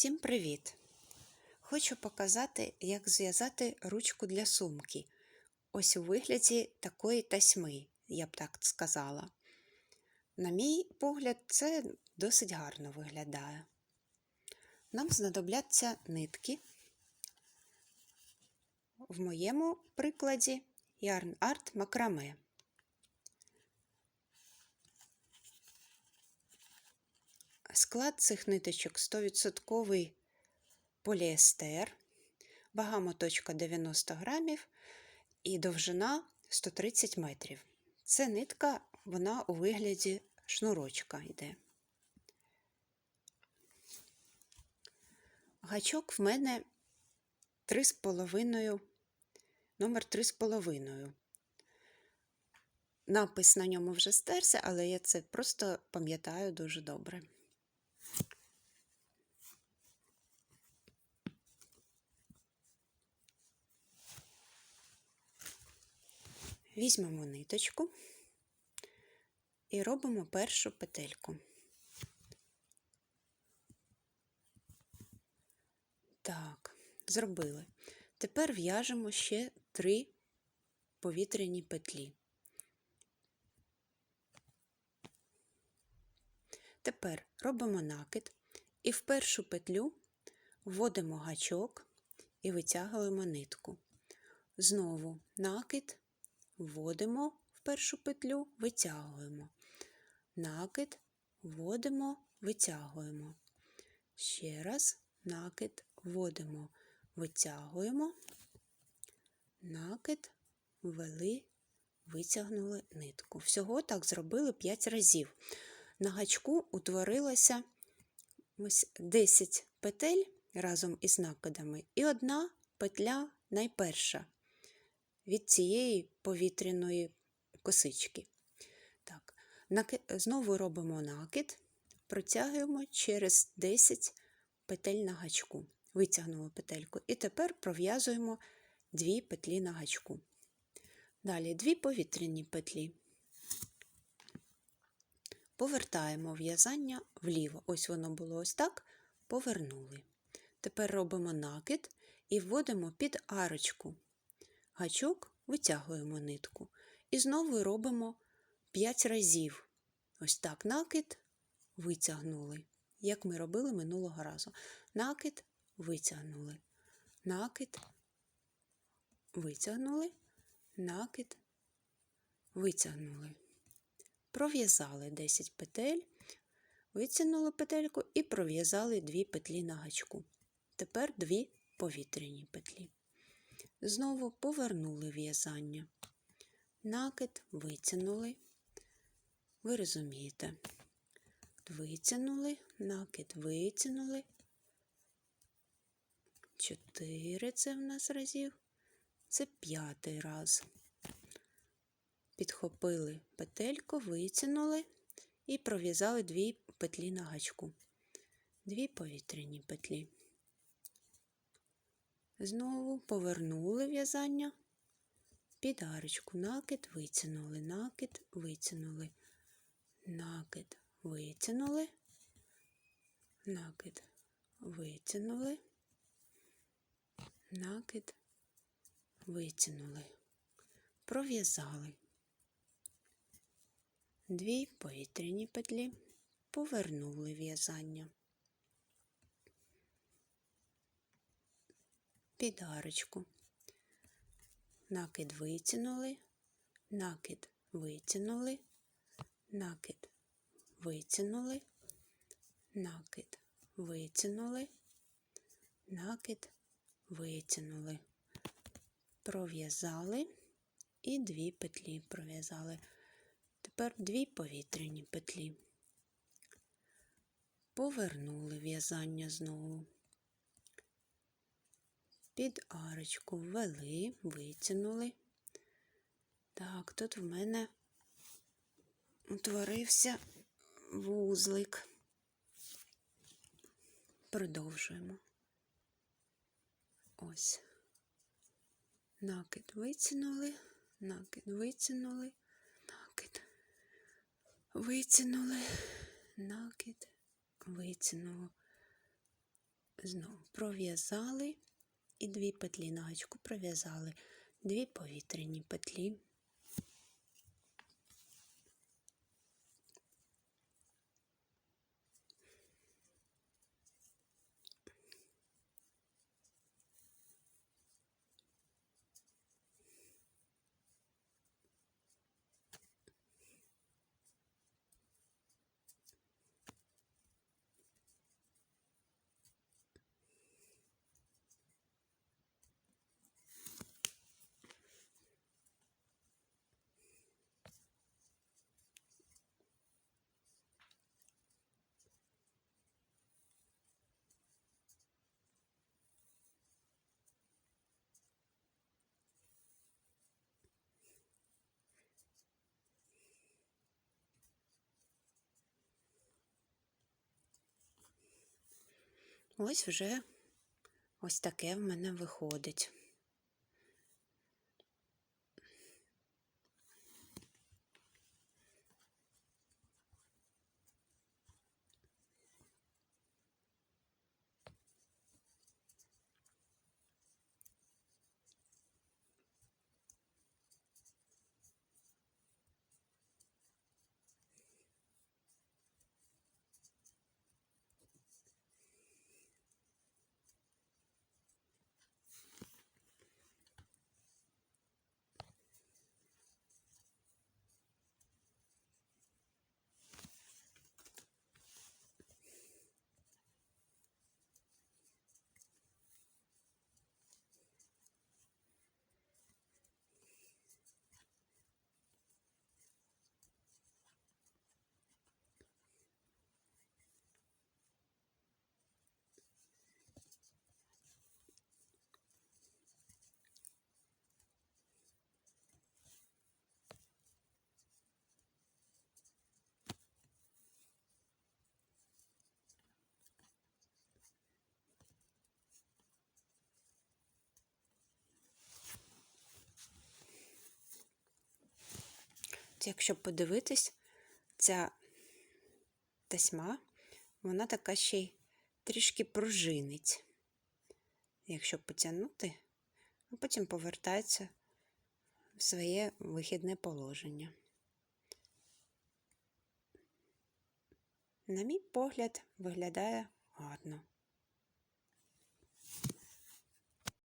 Всім привіт! Хочу показати, як зв'язати ручку для сумки. Ось у вигляді такої тасьми, я б так сказала. На мій погляд, це досить гарно виглядає. Нам знадобляться нитки. В моєму прикладі Yarn Art Макраме. Склад цих ниточок 100% поліестер, вага моточка 90 грамів і довжина 130 метрів. Це нитка, вона у вигляді шнурочка йде. Гачок в мене 3,5, номер 3,5. Напис на ньому вже стерся, але я це просто пам'ятаю дуже добре. Візьмемо ниточку і робимо першу петельку. Так, зробили. Тепер в'яжемо ще три повітряні петлі. Тепер робимо накид і в першу петлю вводимо гачок і витягуємо нитку. Знову накид, вводимо в першу петлю, витягуємо. Накид, вводимо, витягуємо. Ще раз накид, вводимо, витягуємо, накид, ввели, витягнули нитку. Всього так зробили 5 разів. На гачку утворилося ось 10 петель разом із накидами, і одна петля найперша від цієї повітряної косички. Так, Знову робимо накид, протягуємо через 10 петель на гачку. Витягнули петельку. І тепер пров'язуємо дві петлі на гачку. Далі дві повітряні петлі. Повертаємо в'язання вліво. Ось воно було ось так, повернули. Тепер робимо накид і вводимо під арочку. Гачок витягуємо нитку. І знову робимо 5 разів. Ось так накид витягнули, як ми робили минулого разу. Накид витягнули, накид, витягнули, накид, витягнули. Пров'язали 10 петель, витягнули петельку і пров'язали 2 петлі на гачку. Тепер 2 повітряні петлі. Знову повернули в'язання. Накид витягнули. Ви розумієте, витягнули, накид витягнули. Чотири це в нас разів. Це п'ятий раз. Підхопили петельку, витягнули і пров'язали дві петлі на гачку. Дві повітряні петлі. Знову повернули в'язання, під арочку накид, витягнули, накид, витягнули, накид, витягнули, накид, витягнули, накид, витягнули, пров'язали. Дві повітряні петлі, повернули в'язання. Під арочку. Накид витягнули, накид витягнули, накид витягнули, накид витягнули, накид витягнули, пров'язали і дві петлі пров'язали. Тепер дві повітряні петлі. Повернули в'язання знову. Під арочку ввели, витягнули. Так, тут в мене утворився вузлик. Продовжуємо. Ось. Накид витягнули, накид витягнули, накид витягнули, накид, витягнули, Знову пров'язали і дві петлі на гачку пров'язали, дві повітряні петлі. Ось вже ось таке в мене виходить. Якщо подивитись, ця тасьма, вона така ще й трішки пружинить. Якщо потягнути, а потім повертається в своє вихідне положення. На мій погляд, виглядає гарно.